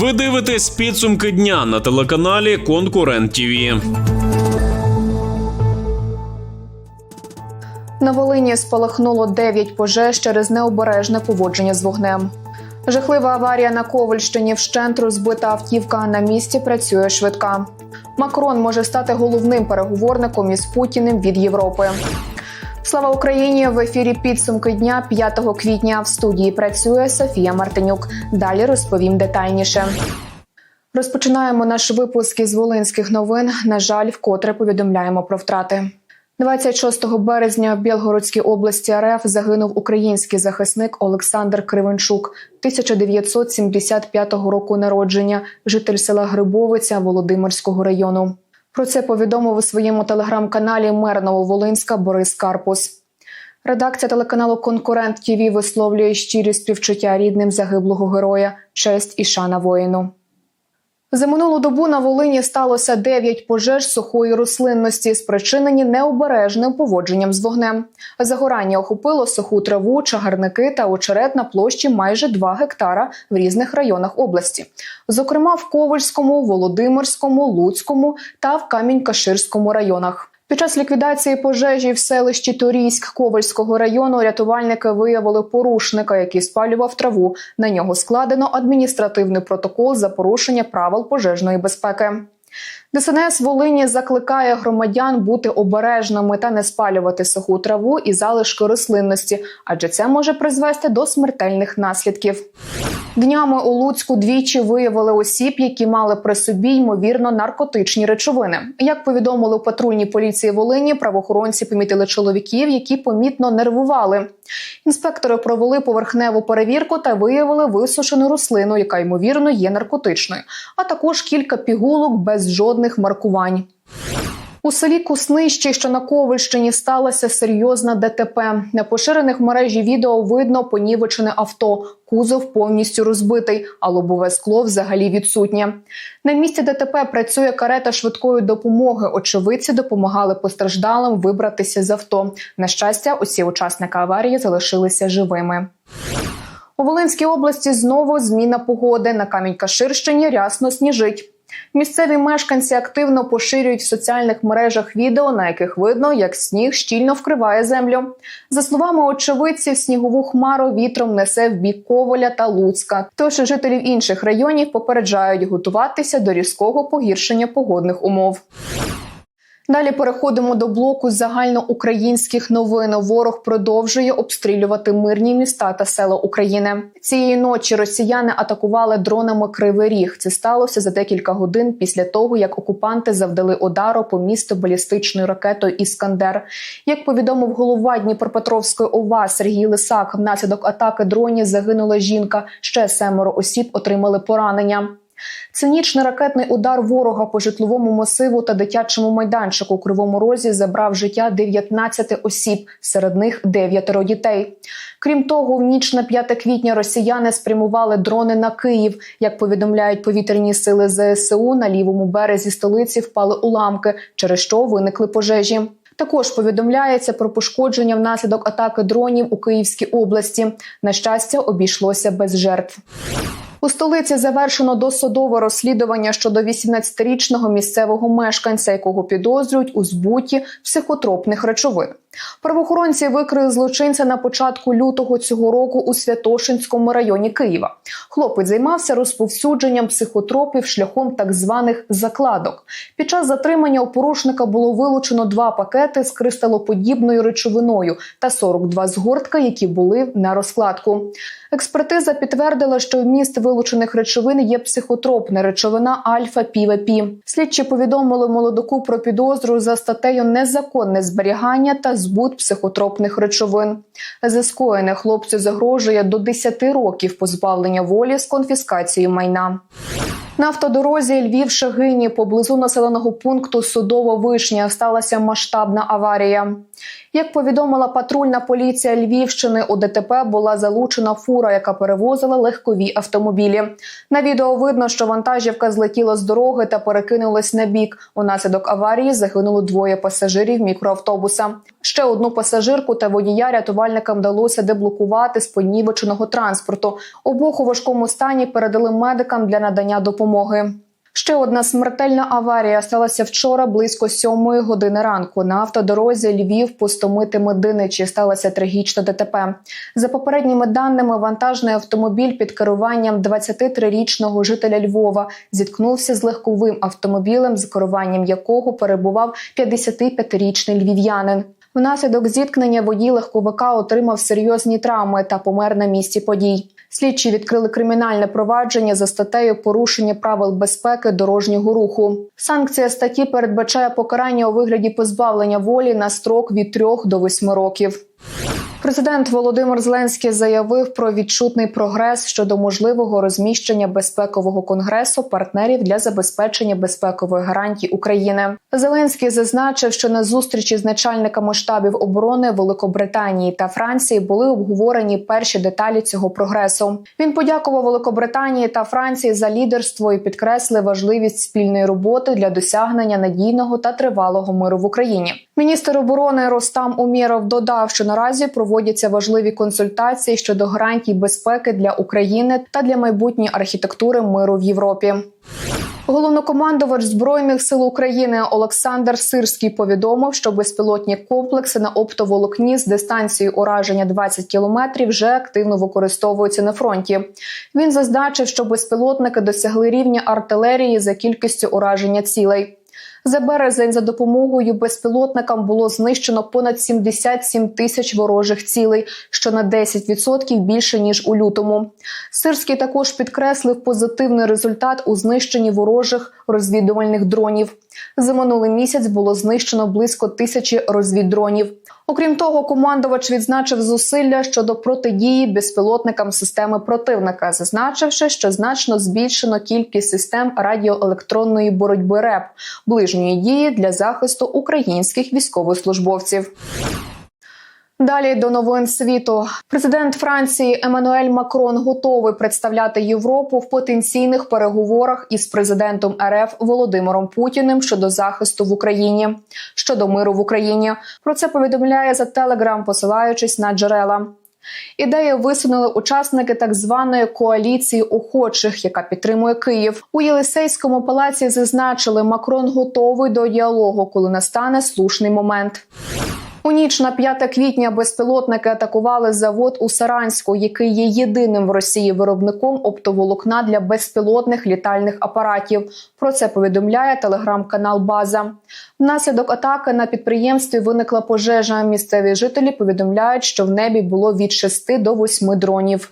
Ви дивитесь підсумки дня на телеканалі Конкурент ТІВІ. На Волині спалахнуло 9 пожеж через необережне поводження з вогнем. Жахлива аварія на Ковальщині вщент розбита автівка. На місці працює швидка. Макрон може стати головним переговорником із Путіним від Європи. Слава Україні! В ефірі підсумки дня 5 квітня. В студії працює Софія Мартинюк. Далі розповім детальніше. Розпочинаємо наш випуск із волинських новин. На жаль, вкотре повідомляємо про втрати. 26 березня в Білгородській області РФ загинув український захисник Олександр Кривенчук, 1975 року народження, житель села Грибовиця Володимирського району. Про це повідомив у своєму телеграм-каналі мер Нововолинська Борис Карпус. Редакція телеканалу Конкурент ТІВІ висловлює щирі співчуття рідним загиблого героя, честь і шана воїну. За минулу добу на Волині сталося 9 пожеж сухої рослинності, спричинені необережним поводженням з вогнем. Загорання охопило суху траву, чагарники та очерет на площі майже 2 гектара в різних районах області, зокрема в Ковальському, Володимирському, Луцькому та в Камінь-Каширському районах. Під час ліквідації пожежі в селищі Торійськ Ковальського району рятувальники виявили порушника, який спалював траву. На нього складено адміністративний протокол за порушення правил пожежної безпеки. ДСНС Волині закликає громадян бути обережними та не спалювати суху траву і залишки рослинності, адже це може призвести до смертельних наслідків. Днями у Луцьку двічі виявили осіб, які мали при собі ймовірно наркотичні речовини. Як повідомили у патрульній поліції Волині, правоохоронці помітили чоловіків, які помітно нервували. Інспектори провели поверхневу перевірку та виявили висушену рослину, яка ймовірно є наркотичною, а також кілька пігулок без жодних маркувань. У селі Куснищі, що на Ковальщині, сталося серйозна ДТП. На поширених мережі відео видно понівечене авто. Кузов повністю розбитий, а лобове скло взагалі відсутнє. На місці ДТП працює карета швидкої допомоги. Очевидці допомагали постраждалим вибратися з авто. На щастя, усі учасники аварії залишилися живими. У Волинській області знову зміна погоди. На Камінь-Каширщині рясно сніжить. Місцеві мешканці активно поширюють в соціальних мережах відео, на яких видно, як сніг щільно вкриває землю. За словами очевидців, снігову хмару вітром несе в бік Коволя та Луцька. Тож жителів інших районів попереджають готуватися до різкого погіршення погодних умов. Далі переходимо до блоку загальноукраїнських новин. Ворог продовжує обстрілювати мирні міста та села України. Цієї ночі росіяни атакували дронами Кривий Ріг. Це сталося за декілька годин після того, як окупанти завдали удару по місту балістичною ракетою Іскандер. Як повідомив голова Дніпропетровської ОВА Сергій Лисак, внаслідок атаки дронів загинула жінка. Ще семеро осіб отримали поранення. Цинічний ракетний удар ворога по житловому масиву та дитячому майданчику у Кривому Розі забрав життя 19 осіб, серед них дев'ятеро дітей. Крім того, в ніч на 5 квітня росіяни спрямували дрони на Київ. Як повідомляють повітряні сили ЗСУ, на лівому березі столиці впали уламки, через що виникли пожежі. Також повідомляється про пошкодження внаслідок атаки дронів у Київській області. На щастя, обійшлося без жертв. У столиці завершено досудове розслідування щодо 18-річного місцевого мешканця, якого підозрюють у збуті психотропних речовин. Правоохоронці викрили злочинця на початку лютого цього року у Святошинському районі Києва. Хлопець займався розповсюдженням психотропів шляхом так званих закладок. Під час затримання у порушника було вилучено два пакети з кристалоподібною речовиною та 42 згортка, які були на розкладку. Експертиза підтвердила, що вміст вилучених речовин є психотропна речовина альфа півепі. Слідчі повідомили молодоку про підозру за статтею незаконне зберігання та збут психотропних речовин. За скоєне хлопцю загрожує до 10 років позбавлення волі з конфіскацією майна. На автодорозі Львів Шагині поблизу населеного пункту Судова Вишня сталася масштабна аварія. Як повідомила патрульна поліція Львівщини, у ДТП була залучена фура, яка перевозила легкові автомобілі. На відео видно, що вантажівка злетіла з дороги та перекинулась на бік. Унаслідок аварії загинуло двоє пасажирів мікроавтобуса. Ще одну пасажирку та водія рятувальникам вдалося деблокувати з понівеченого транспорту. Обох у важкому стані передали медикам для надання допомоги. Ще одна смертельна аварія сталася вчора близько сьомої години ранку. На автодорозі Львів пустомити Мединичі сталося трагічне ДТП. За попередніми даними, вантажний автомобіль під керуванням 23-річного жителя Львова зіткнувся з легковим автомобілем, з керуванням якого перебував 55-річний львів'янин. Внаслідок зіткнення водій легковика отримав серйозні травми та помер на місці подій. Слідчі відкрили кримінальне провадження за статтею порушення правил безпеки дорожнього руху. Санкція статті передбачає покарання у вигляді позбавлення волі на строк від 3 до 8 років. Президент Володимир Зеленський заявив про відчутний прогрес щодо можливого розміщення безпекового конгресу партнерів для забезпечення безпекових гарантій України. Зеленський зазначив, що на зустрічі з начальниками штабів оборони Великобританії та Франції були обговорені перші деталі цього прогресу. Він подякував Великобританії та Франції за лідерство і підкреслив важливість спільної роботи для досягнення надійного та тривалого миру в Україні. Міністр оборони Ростам Умєров додав, що наразі проводяться важливі консультації щодо гарантій безпеки для України та для майбутньої архітектури миру в Європі. Головнокомандувач збройних сил України Олександр Сирський повідомив, що безпілотні комплекси на оптоволокні з дистанцією ураження 20 кілометрів вже активно використовуються на фронті. Він зазначив, що безпілотники досягли рівня артилерії за кількістю ураження цілей. За березень за допомогою безпілотникам було знищено понад 77 тисяч ворожих цілей, що на 10% більше ніж у лютому. Сирський також підкреслив позитивний результат у знищенні ворожих розвідувальних дронів. За минулий місяць було знищено близько тисячі розвіддронів. Окрім того, командувач відзначив зусилля щодо протидії безпілотникам системи противника, зазначивши, що значно збільшено кількість систем радіоелектронної боротьби РЕП ближньої дії для захисту українських військовослужбовців. Далі до новин світу. Президент Франції Еммануель Макрон готовий представляти Європу в потенційних переговорах із президентом РФ Володимиром Путіним щодо захисту в Україні щодо миру в Україні. Про це повідомляє за Телеграм, посилаючись на джерела. Ідею висунули учасники так званої коаліції охочих, яка підтримує Київ. У Єлисейському палаці зазначили, Макрон готовий до діалогу, коли настане слушний момент. У ніч на 5 квітня безпілотники атакували завод у Саранську, який є єдиним в Росії виробником оптоволокна для безпілотних літальних апаратів. Про це повідомляє телеграм-канал База. Внаслідок атаки на підприємстві виникла пожежа. Місцеві жителі повідомляють, що в небі було від 6 до 8 дронів.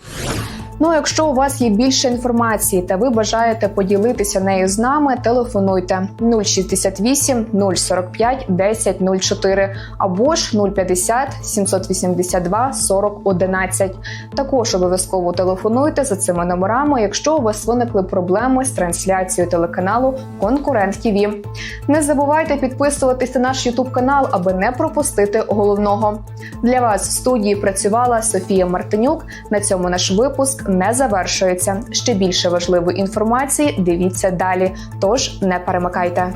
Ну, а якщо у вас є більше інформації та ви бажаєте поділитися нею з нами, телефонуйте 068 045 10 04 або ж 050 782 40 11. Також обов'язково телефонуйте за цими номерами, якщо у вас виникли проблеми з трансляцією телеканалу Конкурент ТІВІ. Не забувайте підписуватись на наш Ютуб канал, аби не пропустити головного. Для вас в студії працювала Софія Мартинюк. На цьому наш випуск не завершується. Ще більше важливої інформації дивіться далі. Тож не перемикайте.